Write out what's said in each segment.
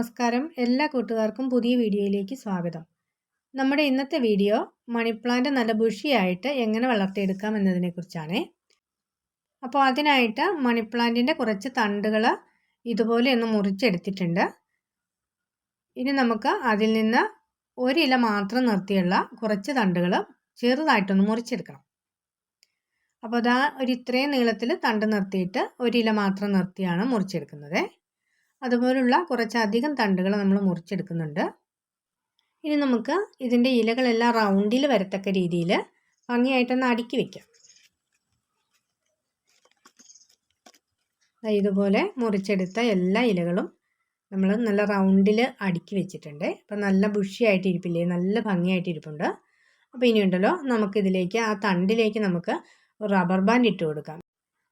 നമസ്കാരം. എല്ലാ കൂട്ടുകാർക്കും പുതിയ വീഡിയോയിലേക്ക് സ്വാഗതം. നമ്മുടെ ഇന്നത്തെ വീഡിയോ മണിപ്ലാന്റ് നല്ല ബുഷിയായിട്ട് എങ്ങനെ വളർത്തിയെടുക്കാം എന്നതിനെക്കുറിച്ചാണ്. അപ്പോൾ അതിനായിട്ട് മണിപ്ലാന്റിന്റെ കുറച്ച് തണ്ടുകൾ ഇതുപോലെ ഒന്ന് മുറിച്ചെടുത്തിട്ടുണ്ട്. ഇനി നമുക്ക് അതിൽ നിന്ന് ഒരില മാത്രം നിർത്തിയുള്ള കുറച്ച് തണ്ടുകൾ ചെറുതായിട്ടൊന്ന് മുറിച്ചെടുക്കണം. അപ്പോൾ അതാ ഒരു ഇത്രയും നീളത്തിൽ തണ്ട് നിർത്തിയിട്ട് ഒരില മാത്രം നിർത്തിയാണ് മുറിച്ചെടുക്കുന്നത്. അതുപോലുള്ള കുറച്ചധികം തണ്ടുകൾ നമ്മൾ മുറിച്ചെടുക്കുന്നുണ്ട്. ഇനി നമുക്ക് ഇതിന്റെ ഇലകളെല്ലാം റൗണ്ടിൽ വരത്തക്ക രീതിയിൽ ഭംഗിയായിട്ടൊന്ന് അടുക്കി വയ്ക്കാം ഇതുപോലെ മുറിച്ചെടുത്ത എല്ലാ ഇലകളും നമ്മൾ നല്ല റൗണ്ടിൽ അടുക്കി വെച്ചിട്ടുണ്ട്. അപ്പം നല്ല ബുഷിയായിട്ട് ഇരിപ്പില്ലേ നല്ല ഭംഗിയായിട്ട് ഇരിപ്പുണ്ട് അപ്പോൾ ഇനിയുണ്ടല്ലോ നമുക്കിതിലേക്ക് ആ തണ്ടിലേക്ക് നമുക്ക് റബ്ബർ ബാൻഡ് ഇട്ട് കൊടുക്കാം.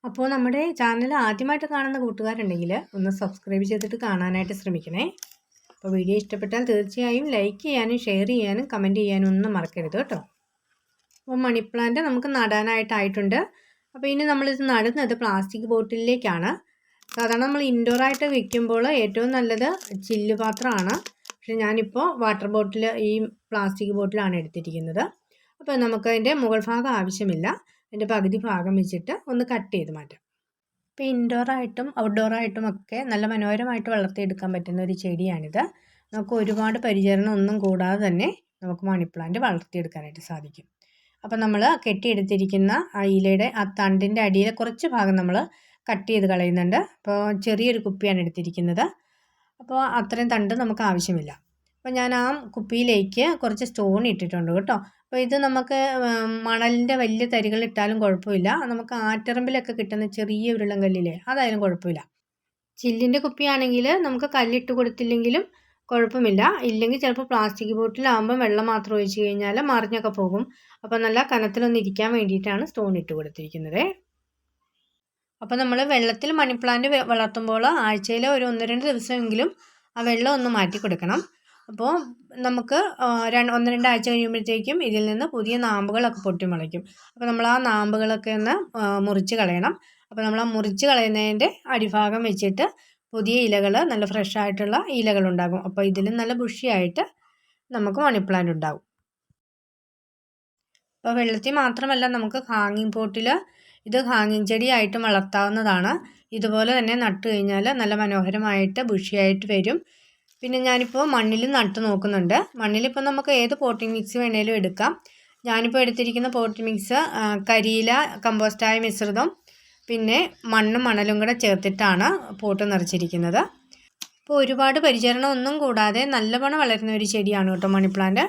അപ്പോൾ നമ്മുടെ ചാനൽ ആദ്യമായിട്ട് കാണുന്ന കൂട്ടുകാരുണ്ടെങ്കിൽ ഒന്ന് സബ്സ്ക്രൈബ് ചെയ്തിട്ട് കാണാനായിട്ട് ശ്രമിക്കണേ. അപ്പോൾ വീഡിയോ ഇഷ്ടപ്പെട്ടാൽ തീർച്ചയായും ലൈക്ക് ചെയ്യാനും ഷെയർ ചെയ്യാനും കമന്റ് ചെയ്യാനും ഒന്നും മറക്കരുത് കേട്ടോ. അപ്പോൾ മണി പ്ലാന്റ് നമുക്ക് നടാനായിട്ടായിട്ടുണ്ട്. അപ്പോൾ ഇനി നമ്മളിത് നടുന്നത് പ്ലാസ്റ്റിക് ബോട്ടിലേക്കാണ് സാധാരണ നമ്മൾ ഇൻഡോറായിട്ട് വെക്കുമ്പോൾ ഏറ്റവും നല്ലത് ചില്ല് പാത്രമാണ്. പക്ഷെ ഞാനിപ്പോൾ വാട്ടർ ബോട്ടിൽ ഈ പ്ലാസ്റ്റിക് ബോട്ടിലാണ് എടുത്തിരിക്കുന്നത്. അപ്പോൾ നമുക്ക് അതിന്റെ മുകൾ ഭാഗം ആവശ്യമില്ല. അതിന്റെ പകുതി ഭാഗം വെച്ചിട്ട് ഒന്ന് കട്ട് ചെയ്ത് മാറ്റാം. ഇപ്പോൾ ഇൻഡോറായിട്ടും ഔട്ട്ഡോറായിട്ടും ഒക്കെ നല്ല മനോഹരമായിട്ട് വളർത്തിയെടുക്കാൻ പറ്റുന്ന ഒരു ചെടിയാണിത്. നമുക്ക് ഒരുപാട് പരിചരണം ഒന്നും കൂടാതെ തന്നെ നമുക്ക് മണിപ്ലാന്റ് വളർത്തിയെടുക്കാനായിട്ട് സാധിക്കും. അപ്പോൾ നമ്മൾ കെട്ടിയെടുത്തിരിക്കുന്ന ആ ഇലയുടെ ആ തണ്ടിന്റെ അടിയിലെ കുറച്ച് ഭാഗം നമ്മൾ കട്ട് ചെയ്ത് കളയുന്നുണ്ട്. അപ്പോൾ ചെറിയൊരു കുപ്പിയാണ് എടുത്തിരിക്കുന്നത്. അപ്പോൾ അത്രയും തണ്ട് നമുക്ക് ആവശ്യമില്ല. അപ്പോൾ ഞാൻ ആ കുപ്പിയിലേക്ക് കുറച്ച് സ്റ്റോൺ ഇട്ടിട്ടുണ്ട് കേട്ടോ. അപ്പോൾ ഇത് നമുക്ക് മണലിന്റെ വലിയ തരികൾ ഇട്ടാലും കുഴപ്പമില്ല. നമുക്ക് ആറ്ററമ്പിലൊക്കെ കിട്ടുന്ന ചെറിയ ഉരുളം കല്ലില്ലേ അതായാലും കുഴപ്പമില്ല. ചില്ലിന്റെ കുപ്പിയാണെങ്കിൽ നമുക്ക് കല്ലിട്ട് കൊടുത്തില്ലെങ്കിലും കുഴപ്പമില്ല. ഇല്ലെങ്കിൽ ചിലപ്പോൾ പ്ലാസ്റ്റിക് ബോട്ടിലാകുമ്പോൾ വെള്ളം മാത്രം ഒഴിച്ച് കഴിഞ്ഞാൽ മറിഞ്ഞൊക്കെ പോകും. അപ്പോൾ നല്ല കനത്തിലൊന്ന് ഇരിക്കാൻ വേണ്ടിയിട്ടാണ് സ്റ്റോൺ ഇട്ട് കൊടുത്തിരിക്കുന്നത്. അപ്പോൾ നമ്മൾ വെള്ളത്തിൽ മണി പ്ലാന്റ് വളർത്തുമ്പോൾ ആഴ്ചയിൽ ഒരു ഒന്ന് രണ്ട് ദിവസമെങ്കിലും ആ വെള്ളം ഒന്ന് മാറ്റി കൊടുക്കണം. അപ്പോൾ നമുക്ക് ഒന്ന് രണ്ടാഴ്ച കഴിയുമ്പോഴത്തേക്കും ഇതിൽ നിന്ന് പുതിയ നാമ്പുകളൊക്കെ പൊട്ടി മുളയ്ക്കും അപ്പോൾ നമ്മൾ ആ നാമ്പുകളൊക്കെ ഒന്ന് മുറിച്ച് കളയണം. അപ്പോൾ നമ്മൾ ആ മുറിച്ച് കളയുന്നതിന്റെ അടിഭാഗം വെച്ചിട്ട് പുതിയ ഇലകൾ നല്ല ഫ്രഷ് ആയിട്ടുള്ള ഇലകളുണ്ടാകും അപ്പോൾ ഇതിലും നല്ല ബുഷിയായിട്ട് നമുക്ക് മണി പ്ലാന്റ് ഉണ്ടാകും അപ്പോൾ വെള്ളത്തിൽ മാത്രമല്ല നമുക്ക് ഹാങ്ങിങ് പോട്ടിൽ ഇത് ഹാങ്ങിങ് ചെടിയായിട്ടും വളർത്താവുന്നതാണ്. ഇതുപോലെ തന്നെ നട്ടു കഴിഞ്ഞാൽ നല്ല മനോഹരമായിട്ട് ബുഷിയായിട്ട് വരും. പിന്നെ ഞാനിപ്പോൾ മണ്ണിൽ നട്ട് നോക്കുന്നുണ്ട്. മണ്ണിലിപ്പോൾ നമുക്ക് ഏത് പോട്ടിംഗ് മിക്സ് വേണേലും എടുക്കാം. ഞാനിപ്പോൾ എടുത്തിരിക്കുന്ന പോട്ടിംഗ് മിക്സ് കരിയില കമ്പോസ്റ്റായ മിശ്രിതം പിന്നെ മണ്ണും മണലും കൂടെ ചേർത്തിട്ടാണ് പോട്ട് നിറച്ചിരിക്കുന്നത്. അപ്പോൾ ഒരുപാട് പരിചരണം ഒന്നും കൂടാതെ നല്ലവണ്ണം വളരുന്ന ഒരു ചെടിയാണ് കേട്ടോ മണി പ്ലാന്റ്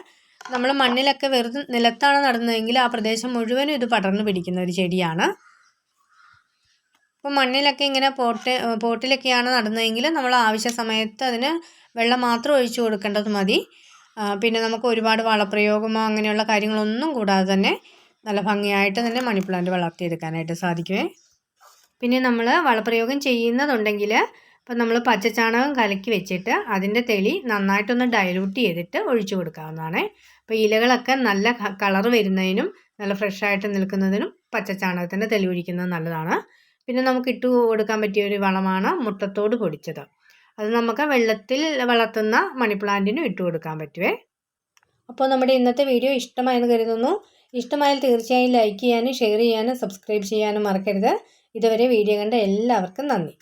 നമ്മൾ മണ്ണിലൊക്കെ വെറുതെ നിലത്താണ് നടുന്നതെങ്കിൽ ആ പ്രദേശം മുഴുവനും ഇത് പടർന്നു പിടിക്കുന്ന ഒരു ചെടിയാണ്. അപ്പോൾ മണ്ണിലൊക്കെ ഇങ്ങനെ പോട്ട് പോട്ടിലൊക്കെയാണ് നടുന്നതെങ്കിൽ നമ്മൾ ആവശ്യ സമയത്ത് അതിന് വെള്ളം മാത്രം ഒഴിച്ചു കൊടുക്കേണ്ടത് മതി. പിന്നെ നമുക്ക് ഒരുപാട് വളപ്രയോഗമോ അങ്ങനെയുള്ള കാര്യങ്ങളൊന്നും കൂടാതെ തന്നെ നല്ല ഭംഗിയായിട്ട് തന്നെ മണി പ്ലാന്റ് വളർത്തിയെടുക്കാനായിട്ട് സാധിക്കുമേ പിന്നെ നമ്മൾ വളപ്രയോഗം ചെയ്യുന്നതുണ്ടെങ്കിൽ ഇപ്പം നമ്മൾ പച്ചച്ചാണകം കലക്കി വെച്ചിട്ട് അതിന്റെ തെളി നന്നായിട്ടൊന്ന് ഡൈലൂട്ട് ചെയ്തിട്ട് ഒഴിച്ചു കൊടുക്കാവുന്നതാണ്. അപ്പോൾ ഇലകളൊക്കെ നല്ല കളർ വരുന്നതിനും നല്ല ഫ്രഷായിട്ട് നിൽക്കുന്നതിനും പച്ചച്ചാണകത്തിന്റെ തെളി ഒഴിക്കുന്നത് നല്ലതാണ്. പിന്നെ നമുക്ക് ഇട്ട് കൊടുക്കാൻ പറ്റിയ ഒരു വളമാണ് മുട്ടത്തോട് പൊടിച്ചത്. അത് നമുക്ക് വെള്ളത്തിൽ വളർത്തുന്ന മണി പ്ലാന്റിനും ഇട്ട് കൊടുക്കാൻ പറ്റുമേ അപ്പോൾ നമ്മുടെ ഇന്നത്തെ വീഡിയോ ഇഷ്ടമായെന്ന് കരുതുന്നു. ഇഷ്ടമായാൽ തീർച്ചയായും ലൈക്ക് ചെയ്യാനും ഷെയർ ചെയ്യാനും സബ്സ്ക്രൈബ് ചെയ്യാനും മറക്കരുത്. ഇതുവരെ വീഡിയോ കണ്ട എല്ലാവർക്കും നന്ദി.